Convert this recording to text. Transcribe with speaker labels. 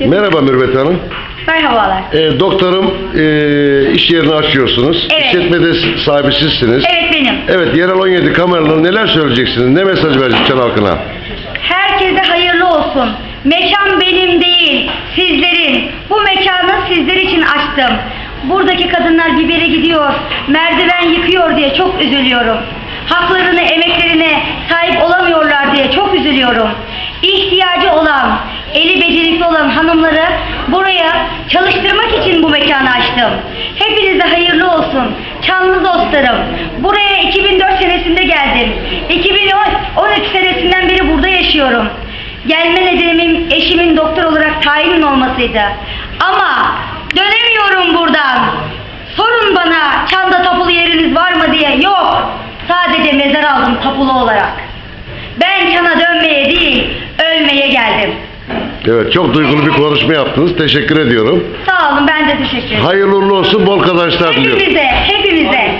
Speaker 1: İyi.
Speaker 2: Merhaba Mürvet Hanım.
Speaker 1: Merhabalar.
Speaker 2: E, doktorum e, iş yerini açıyorsunuz.
Speaker 1: Evet.
Speaker 2: İşletmede sahibi sizsiniz.
Speaker 1: Evet benim.
Speaker 2: Evet, Yerel 17 kameraları neler söyleyeceksiniz? Ne mesaj vereceksiniz halkına?
Speaker 1: Herkese hayırlı olsun. Mekan benim değil, sizlerin. Bu mekanı sizler için açtım. Buradaki kadınlar bibere gidiyor, merdiven yıkıyor diye çok üzülüyorum. Haklarını, emeklerine sahip olamıyorlar diye çok üzülüyorum. İhtiyacı olan, eli becerisi olan hanımları buraya çalıştırmak için bu mekanı açtım. Hepinize hayırlı olsun. Çanlı dostlarım. Buraya 2004 senesinde geldim. 2013 senesinden beri burada yaşıyorum. Gelme nedenimin eşimin doktor olarak tayinin olmasıydı. Ama dönemiyorum buradan. Sorun bana çanda tapulu yeriniz var mı diye. Yok. Sadece mezar aldım tapulu olarak. Ben çana dönmeye değil.
Speaker 2: Evet, çok duygulu bir konuşma yaptınız. Teşekkür ediyorum.
Speaker 1: Sağ olun ben de teşekkür ederim.
Speaker 2: Hayırlı uğurlu olsun, bol kazançlar diliyorum.
Speaker 1: Hepimize, hepimize.